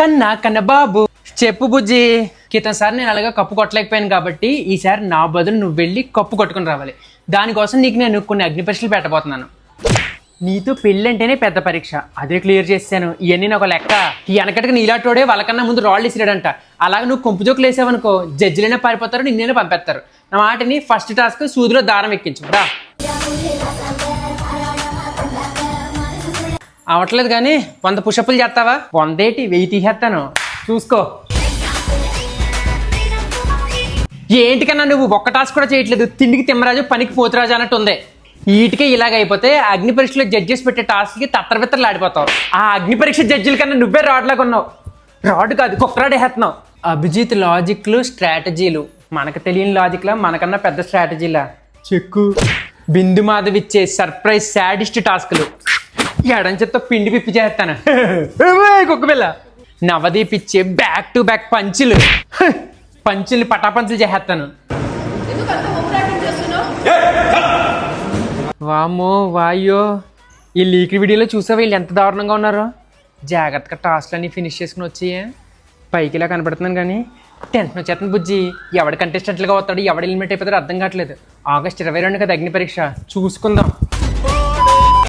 కన్నా కన్న బాబు. చెప్పు బుజ్జి. క్రితంసారి నేను అలాగా కప్పు కొట్టలేకపోయాను కాబట్టి ఈసారి నా బదులు నువ్వు వెళ్ళి కప్పు కొట్టుకుని రావాలి. దానికోసం నీకు నేను కొన్ని అగ్ని పరీక్షలు పెట్టబోతున్నాను. నీతో పెళ్ళి అంటేనే పెద్ద పరీక్ష. అదే క్లియర్ చేశాను ఇవన్నీ నాకు లెక్క. ఈ వెనకటికి నీలాటోడే వాళ్ళకన్నా ముందు రాళ్ళు ఇసిరాడంట. అలాగే నువ్వు కొంపు జోకులు వేసావనుకో జడ్జిలైనా పారిపోతారు నిన్నైనా పంపేస్తారు. నా మాటని ఫస్ట్ టాస్క్ సూదిలో దారం ఎక్కించు. రా. అవట్లేదు కానీ వంద పుషప్పులు చేస్తావా? వందేటి వెయ్యి తీసేస్తాను. చూసుకో. ఏంటికన్నా నువ్వు ఒక్క టాస్క్ కూడా చేయట్లేదు. తిండికి తిమ్మరాజు పనికి పోతురాజు అన్నట్టు ఉంది వీటికే ఇలాగ అయిపోతే అగ్ని పరీక్షలో జడ్జెస్ పెట్టే టాస్క్కి తత్తరబిత్తరలు ఆడిపోతావు. ఆ అగ్ని పరీక్ష జడ్జిల కన్నా నువ్వే రాడ్లాగా ఉన్నావు. రాడ్ కాదు కుక్కరాడే వేస్తున్నావు అభిజిత్ లాజిక్లు స్ట్రాటజీలు మనకు తెలియని లాజిక్లా మనకన్నా పెద్ద స్ట్రాటజీలా చెక్కు. బిందు మాధవ్ ఇచ్చే సర్ప్రైజ్ సాడిస్ట్ టాస్క్లు ఎడం చేత్తో పిండి పిప్పి చేస్తాను. కుక్క పిల్ల. నవదీప్ ఇచ్చే బ్యాక్ టు బ్యాక్ పంచులు. పంచుల్ని పటాపంచులు చేసేస్తాను. వామ్మో వాయో ఈ లీక్ వీడియోలో చూసా వీళ్ళు ఎంత దారుణంగా ఉన్నారో? జాగ్రత్తగా టాస్క్లు అన్నీ ఫినిష్ చేసుకుని వచ్చి పైకి ఇలా కనపడుతున్నాను కానీ టెన్షన్ వచ్చేస్తుంది బుజ్జి. ఎవడు కంటెస్టెంట్లుగా వస్తాడు ఎవడు ఎలిమినేట్ అయిపోతాడో అర్థం కావట్లేదు. ఆగస్ట్ ఇరవై రెండు కదా అగ్ని పరీక్ష. చూసుకుందాం.